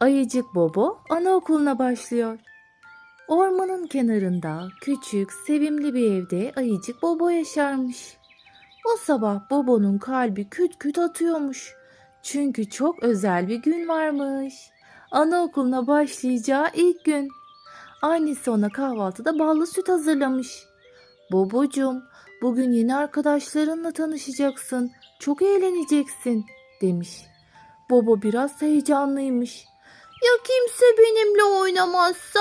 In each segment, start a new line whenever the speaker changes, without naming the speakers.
Ayıcık Bobo anaokuluna başlıyor. Ormanın kenarında küçük, sevimli bir evde Ayıcık Bobo yaşarmış. O sabah Bobo'nun kalbi küt küt atıyormuş. Çünkü çok özel bir gün varmış. Anaokuluna başlayacağı ilk gün. Annesi ona kahvaltıda ballı süt hazırlamış. Bobocuğum, bugün yeni arkadaşlarınla tanışacaksın. Çok eğleneceksin, demiş. Bobo biraz heyecanlıymış. Ya kimse benimle oynamazsa?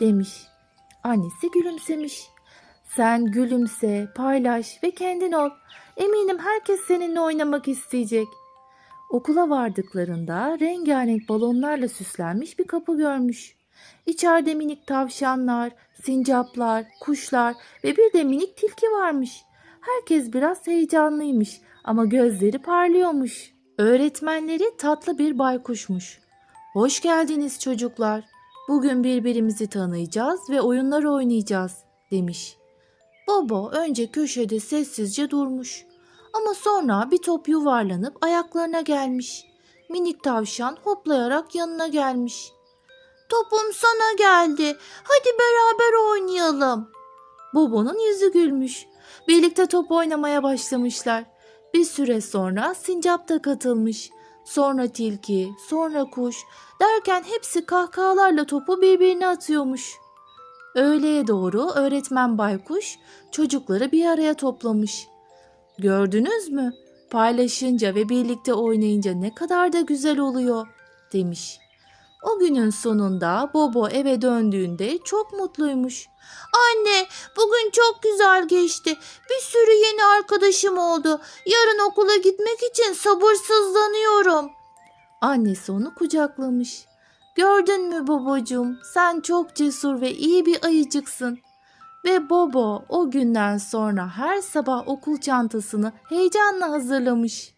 demiş. Annesi gülümsemiş. Sen gülümse, paylaş ve kendin ol. Eminim herkes seninle oynamak isteyecek. Okula vardıklarında rengarenk balonlarla süslenmiş bir kapı görmüş. İçeride minik tavşanlar, sincaplar, kuşlar ve bir de minik tilki varmış. Herkes biraz heyecanlıymış ama gözleri parlıyormuş. Öğretmenleri tatlı bir baykuşmuş. Hoş geldiniz çocuklar. Bugün birbirimizi tanıyacağız ve oyunlar oynayacağız demiş. Bobo önce köşede sessizce durmuş. Ama sonra bir top yuvarlanıp ayaklarına gelmiş. Minik tavşan hoplayarak yanına gelmiş. Topum sana geldi. Hadi beraber oynayalım. Bobo'nun yüzü gülmüş. Birlikte top oynamaya başlamışlar. Bir süre sonra sincap da katılmış. Sonra tilki, sonra kuş derken hepsi kahkahalarla topu birbirine atıyormuş. Öğleye doğru öğretmen baykuş çocukları bir araya toplamış. Gördünüz mü? Paylaşınca ve birlikte oynayınca ne kadar da güzel oluyor demiş. O günün sonunda Bobo eve döndüğünde çok mutluymuş. Anne, bugün çok güzel geçti. Bir sürü yeni arkadaşım oldu. Yarın okula gitmek için sabırsızlanıyorum. Annesi onu kucaklamış. Gördün mü babacığım, sen çok cesur ve iyi bir ayıcıksın. Ve Bobo o günden sonra her sabah okul çantasını heyecanla hazırlamış.